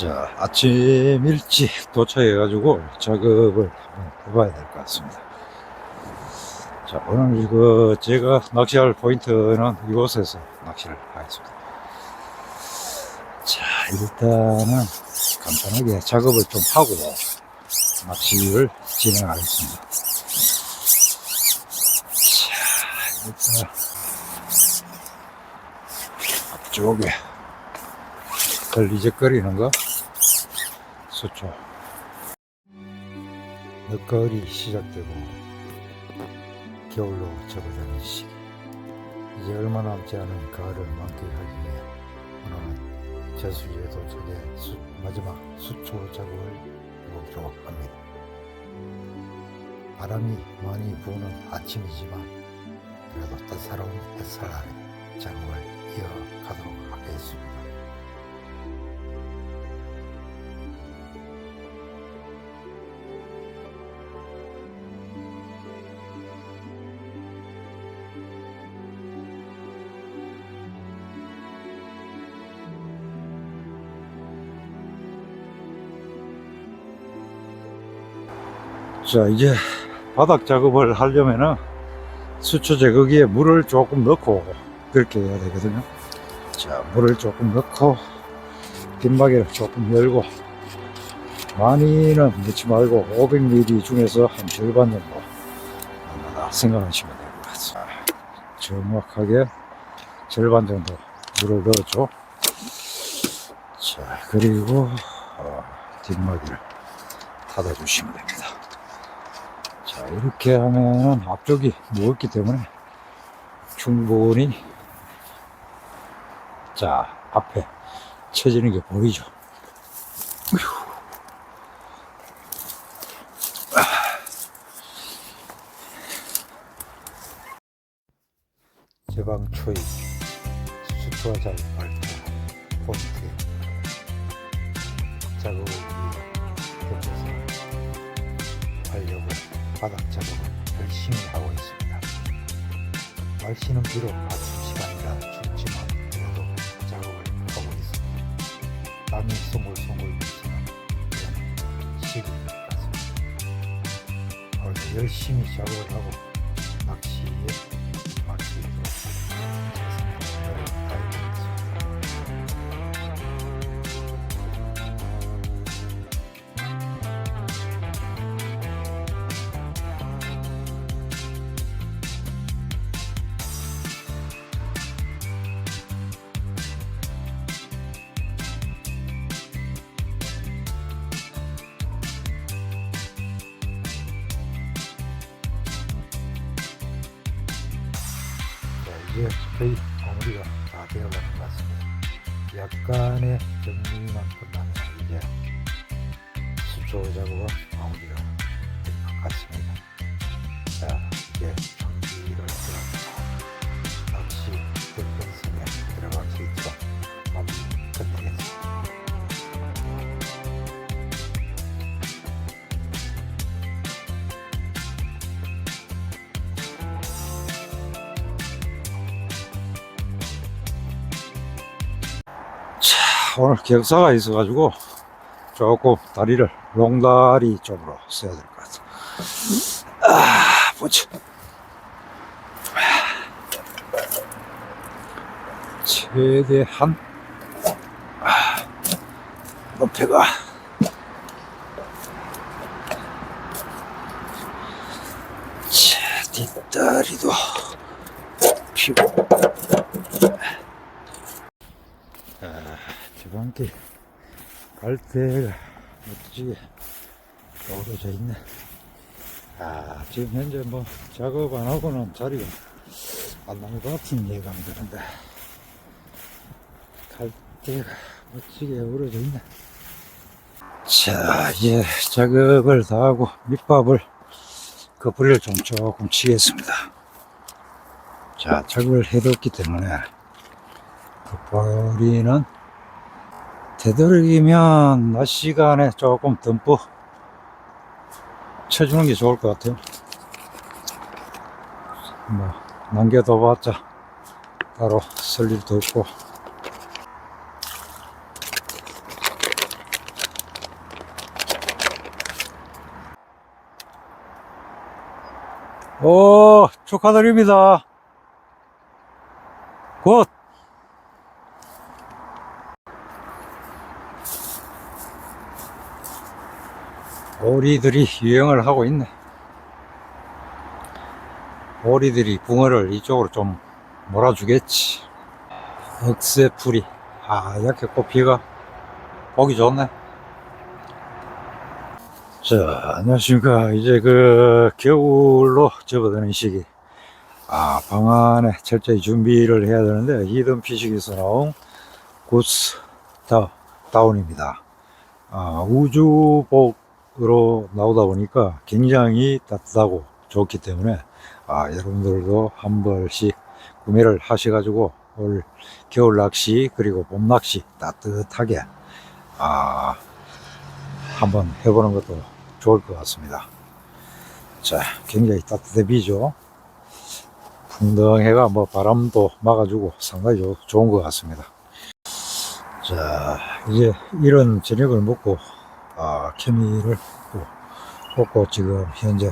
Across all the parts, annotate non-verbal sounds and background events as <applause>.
자, 아침 일찍 도착해가지고 작업을 해봐야 될 것 같습니다. 자, 오늘 그 제가 낚시할 포인트는 이곳에서 낚시를 하겠습니다. 자, 일단은 간단하게 작업을 좀 하고 낚시를 진행하겠습니다. 자, 일단 앞쪽에 걸리적거리는 거 수초 늦가을이 시작되고 겨울로 접어드는 시기. 이제 얼마 남지 않은 가을을 만끽하기 위해 오늘은 제수지에 도착해 수- 마지막 수초 작업을 해보기로 합니다. 바람이 많이 부는 아침이지만 그래도 따사로운 햇살 아래 작업을 이어가도록 하겠습니다 자 이제 바닥 작업을 하려면은 수초 제거기에 물을 조금 넣고 그렇게 해야 되거든요. 자 물을 조금 넣고 빗마개를 조금 열고 많이는 넣지 말고 500ml 중에서 한 절반 정도 생각하시면 될 것 같습니다. 정확하게 절반 정도 물을 넣어줘. 자 그리고 어, 뒷마개를 닫아주시면 됩니다. 자, 이렇게 하면 앞쪽이 무겁기 때문에 충분히 자, 앞에 쳐지는 게 보이죠? 제방 초입 수초화장 발표 포인트 작업을 바닥 작업을 열심히 하고 있습니다. 날씨는 비록 아침 시간이라 춥지만 그래도 작업을 하고 있습니다. 땀이 송골송골 비치는 것 같습니다. 오늘 열심히 작업을 하고 낚시에 이제 거의 마무리가 다 되어가는 것 같습니다. 약간의 정리만 끝나면 이제 수초 작업은 마무리가 될 것 같습니다. 오늘 격사가 있어가지고 조금 다리를 롱다리 쪽으로 써야 될 것 같아. 아, 보자. 최대한 아, 높이가 자, 뒷다리도 피고 저번께 갈대가 멋지게 떨어져 있네. 아, 지금 현재 뭐 작업 안 하고는 자리가 안 나올 것 같은 예감이 드는데. 갈대가 멋지게 어우러져 있네. 자, 이제 작업을 다 하고 밑밥을 그 불을 좀 조금 치겠습니다. 자, 작업을 해뒀기 때문에 그 버리는 되도록이면 낮 시간에 조금 듬뿍 쳐주는 게 좋을 것 같아요. 뭐 남겨둬봤자 바로 쓸 일도 없고 오 축하드립니다 곧 오리들이 유행을 하고 있네. 오리들이 붕어를 이쪽으로 좀 몰아주겠지. 억새풀이. 아, 이렇게 꽃피가 보기 좋네. 자, 안녕하십니까. 이제 그 겨울로 접어드는 시기. 아, 방 안에 철저히 준비를 해야 되는데, 히든 피식에서 나온 구스 다, 다운입니다. 아, 우주복 으로 나오다 보니까 굉장히 따뜻하고 좋기 때문에, 아, 여러분들도 한 벌씩 구매를 하셔가지고, 올 겨울 낚시, 그리고 봄 낚시 따뜻하게, 아, 한번 해보는 것도 좋을 것 같습니다. 자, 굉장히 따뜻해 비죠. 풍덩해가 뭐 바람도 막아주고 상당히 좋- 좋은 것 같습니다. 자, 이제 이런 저녁을 먹고, 아, 케미를 꽂고 지금 현재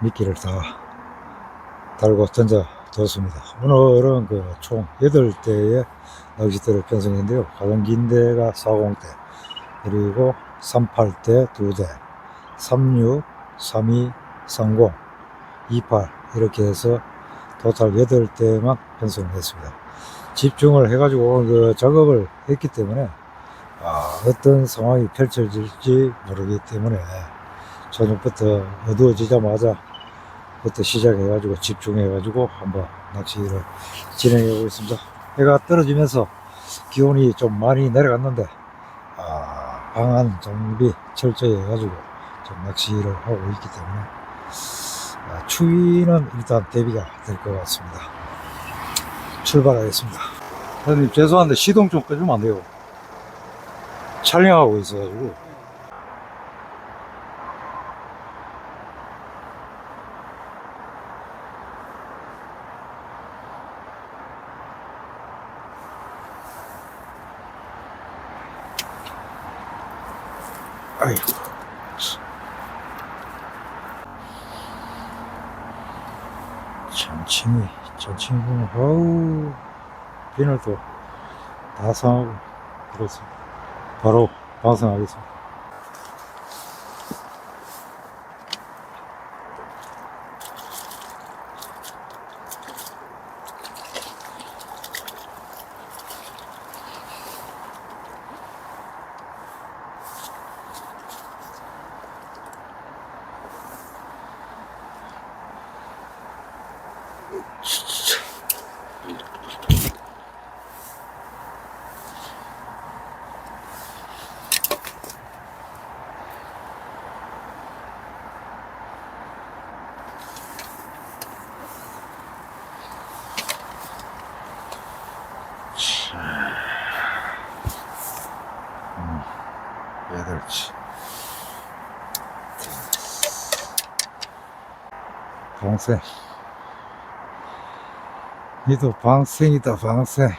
미끼를 다 달고 던져 뒀습니다. 오늘은 그 총 8대의 낚싯대를 편성했는데요. 가장 긴 데가 40대, 그리고 38대 2대, 36, 32, 30, 28 이렇게 해서 토탈 8대만 편성을 했습니다. 집중을 해가지고 그 작업을 했기 때문에 아, 어떤 상황이 펼쳐질지 모르기 때문에 저녁부터 어두워지자마자 부터 시작해가지고 집중해가지고 한번 낚시를 진행해 보겠습니다. 해가 떨어지면서 기온이 좀 많이 내려갔는데 아, 방안 정비 철저히 해가지고 좀 낚시를 하고 있기 때문에 아, 추위는 일단 대비가 될 것 같습니다. 출발하겠습니다. 선생님 죄송한데 시동 좀 꺼주면 안 돼요. 촬영하고 있어가지고. 천천히, 천천히 보면, 어우, 비늘도 다 상하고, 그렇습니다. 바로 방송하겠습니다. 여덟치. 방생. 니도 방생이다, 방생.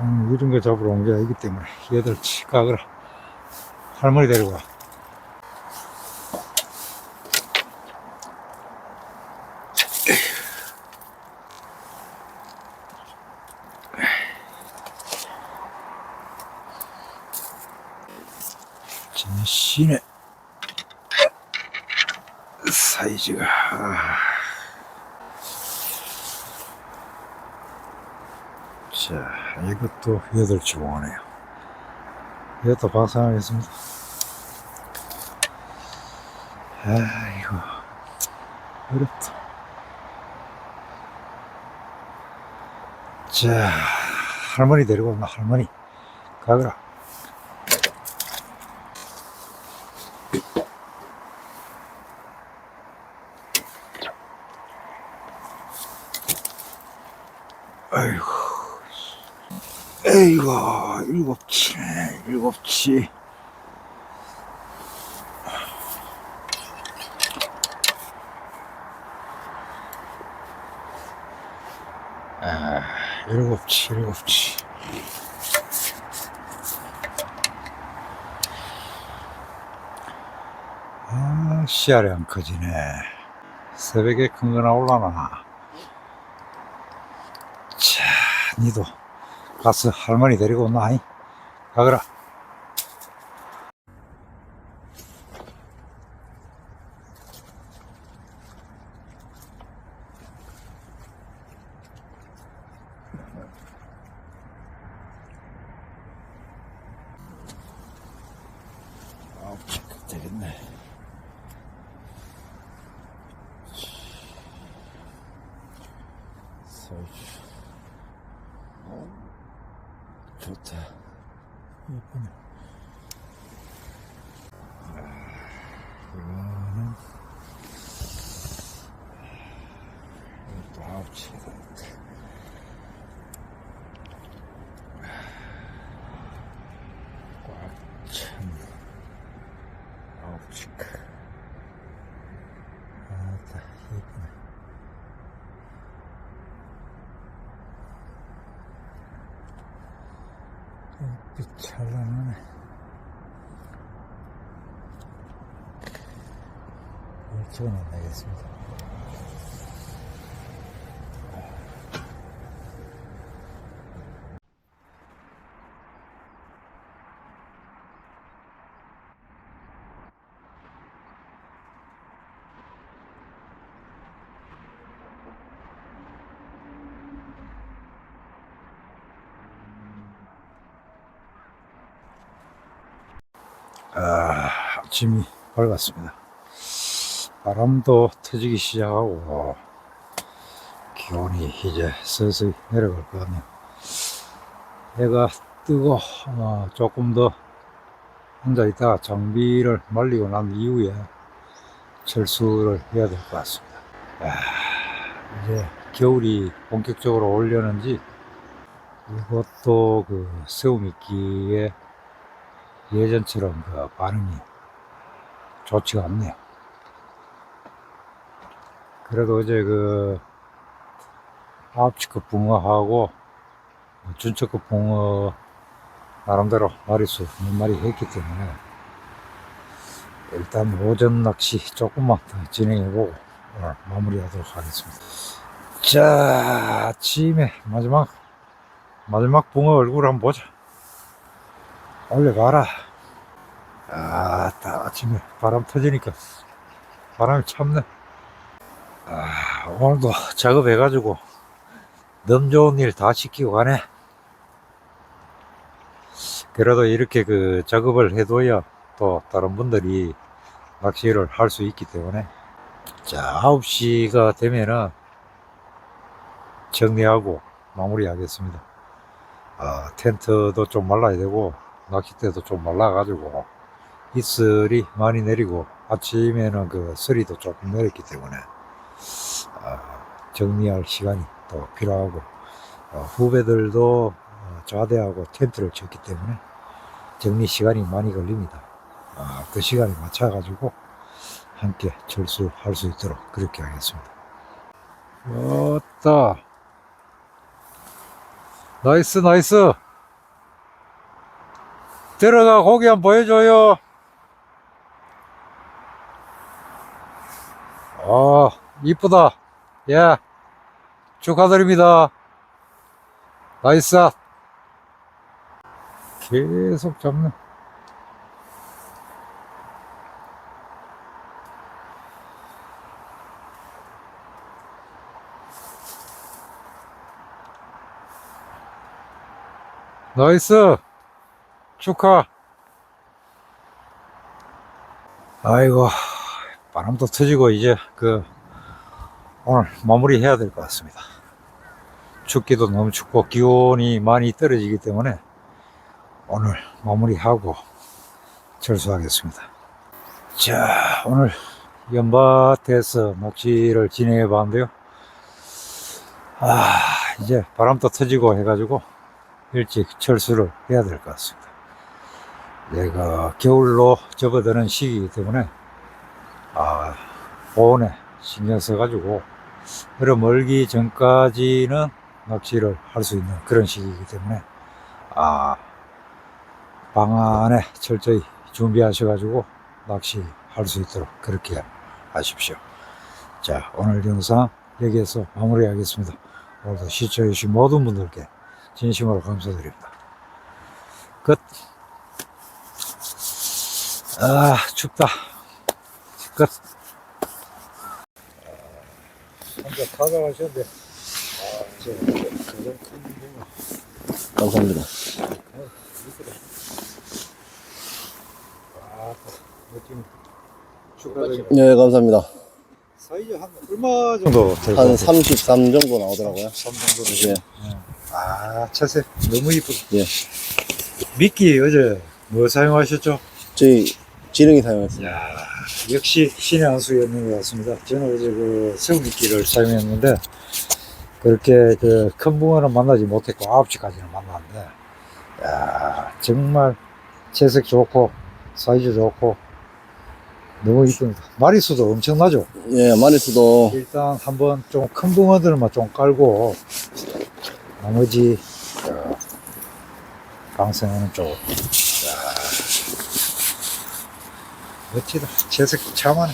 음, 이런 거 잡으러 온 게 아니기 때문에 여덟치 가거라. 할머니 데리고 와. 진신의 아. 자 이것도 여덟치 공하네요. 이것도 방송하겠습니다. 아이고 어렵다. 자 할머니 데리고 온나 할머니 가거라 에이고, 일곱치네, 일곱치. 아, 일곱치, 일곱치. 아, 씨알이 안 커지네. 새벽에 큰 거나 올라나. 자, 니도 가서 할머니 데리고 온나이? 가거라. 아홉 체크 되겠네. 설치. 좋다. 예쁘네. 이거는 이것도 아홉 체크 되겠다. 꽉 찬. 아홉 치크. 아따, 예쁘네. 빛 찬란하네. 이걸 집어넣어야겠습니다. 아, 아침이 밝았습니다. 바람도 터지기 시작하고 기온이 이제 서서히 내려갈 것 같네요. 해가 뜨고 아마 조금 더 앉아 있다가 장비를 말리고 난 이후에 철수를 해야 될 것 같습니다. 아, 이제 겨울이 본격적으로 오려는지 이것도 그 새우미끼에 예전처럼 그 반응이 좋지가 않네요. 그래도 어제 그 아홉치급 붕어하고 준척급 붕어 나름대로 마리수 몇 마리 했기 때문에 일단 오전 낚시 조금만 더 진행해보고 오늘 마무리하도록 하겠습니다. 자, 아침에 마지막 마지막 붕어 얼굴 한번 보자. 올려가라. 아, 딱 아침에 바람 터지니까 바람이 참네. 아, 오늘도 작업해가지고 너무 좋은 일 다 시키고 가네. 그래도 이렇게 그 작업을 해둬야 또 다른 분들이 낚시를 할 수 있기 때문에 자, 9시가 되면은 정리하고 마무리하겠습니다. 아, 텐트도 좀 말라야 되고 낚싯대도 좀 말라가지고 이슬이 많이 내리고 아침에는 그 서리도 조금 내렸기 때문에 아, 정리할 시간이 또 필요하고 어, 후배들도 어, 좌대하고 텐트를 쳤기 때문에 정리 시간이 많이 걸립니다. 아, 그 시간에 맞춰가지고 함께 철수할 수 있도록 그렇게 하겠습니다. 왔다. 나이스 나이스. 들어가 고기 한번 보여줘요. 아, 이쁘다. 예. 축하드립니다. 나이스. 계속 잡네. 나이스. 축하. 아이고, 바람도 터지고 이제 그 오늘 마무리 해야 될 것 같습니다. 춥기도 너무 춥고 기온이 많이 떨어지기 때문에 오늘 마무리하고 철수하겠습니다. 자, 오늘 연밭에서 낚시를 진행해 봤는데요. 아, 이제 바람도 터지고 해가지고 일찍 철수를 해야 될 것 같습니다. 내가 겨울로 접어드는 시기이기 때문에 아, 보온에 신경 써가지고 얼어 멀기 전까지는 낚시를 할 수 있는 그런 시기이기 때문에 아, 방안에 철저히 준비하셔가지고 낚시할 수 있도록 그렇게 하십시오. 자, 오늘 영상 여기에서 마무리하겠습니다. 오늘도 시청해주신 모든 분들께 진심으로 감사드립니다. 끝. 아, 춥다. 끝. 혼자 아, 저, 큰 문제가 감사합니다. 아, 느낌 축하드립니다. 네, 감사합니다. 사이즈 한 얼마 정도 될것 한 같아요? 33 정도 나오더라고요. 3 정도 네. 되죠. 아, 채색 너무 이쁘다. 예. 미끼 어제 뭐 사용하셨죠? 저희 지렁이 사용했습니다. 야 역시 신의 한 수였는 것 같습니다. 저는 어제 그 새우미끼를 사용했는데 그렇게 그 큰 붕어는 만나지 못했고 9시까지는 만났는데 야 정말 채색 좋고 사이즈 좋고 너무 이쁩니다. 마리수도 엄청나죠? 예, 마리수도 일단 한번 좀 큰 붕어들만 좀 깔고 나머지 어, 방생하는 쪽 야, 멋지다 채색 참하네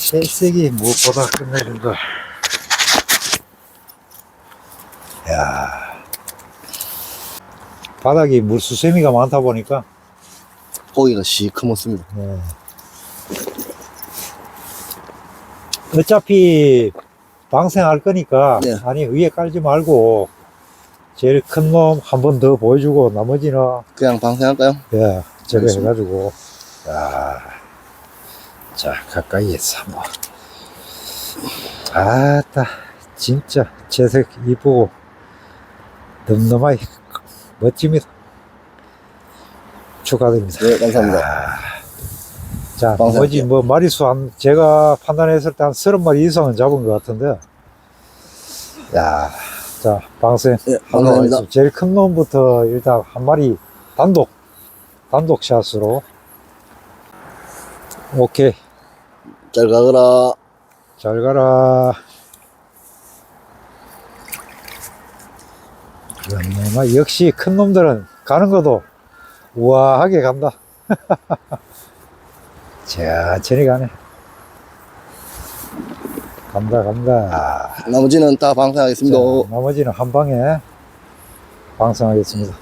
채색이 무엇보다 끝내준 거 야. 바닥이 물수세미가 많다 보니까 고기가 시커멓습니다. 네. 어차피 방생할 거니까 네. 아니 위에 깔지 말고 제일 큰 놈 한 번 더 보여주고 나머지는 그냥 방생할까요? 예 저거 알겠습니다. 해가지고 야, 자 가까이에서 한번 아따 진짜 채색 이쁘고 덤덤하게 멋집니다 축하드립니다 네, 감사합니다. 아, 자. 나머지 뭐 마리수 한, 제가 판단했을 때 한 30마리 이상은 잡은 것 같은데. 야, 자, 방생. 네, 하도록 감사합니다. 제일 큰 놈부터 일단 한 마리 단독, 단독 샷으로. 오케이. 잘 가거라. 잘 가라. 역시 큰 놈들은 가는 것도 우아하게 간다. <laughs> 천천히 가네. 간다, 간다. 나머지는 다 방생하겠습니다. 자, 나머지는 한 방에 방송하겠습니다.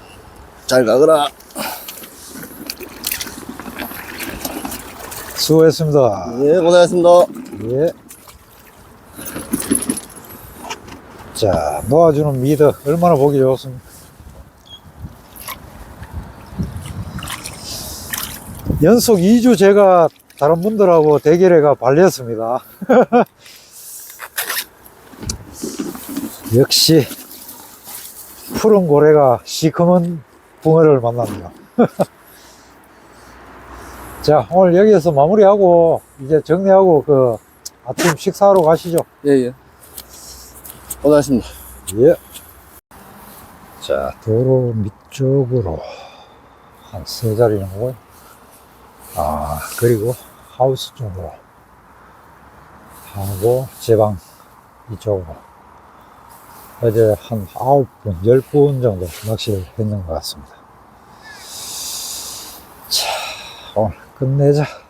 잘 가거라. 수고했습니다. 예, 고생하셨습니다. 예. 자, 놓아주는 미더 얼마나 보기 좋습니까? 연속 2주 제가 다른 분들하고 대결해가 발렸습니다. <laughs> 역시 푸른 고래가 시커먼 붕어를 만납니다. <laughs> 자, 오늘 여기에서 마무리하고 이제 정리하고 그 아침 식사하러 가시죠. 예, 예. 고생하셨습니다. 예. 자, 도로 밑쪽으로 한 세 자리는 오고요. 아, 그리고 하우스 쪽으로 하고 제 방 이쪽으로 어제 한 아홉 분, 열분 정도 낚시를 했는 것 같습니다. 자, 오늘 끝내자.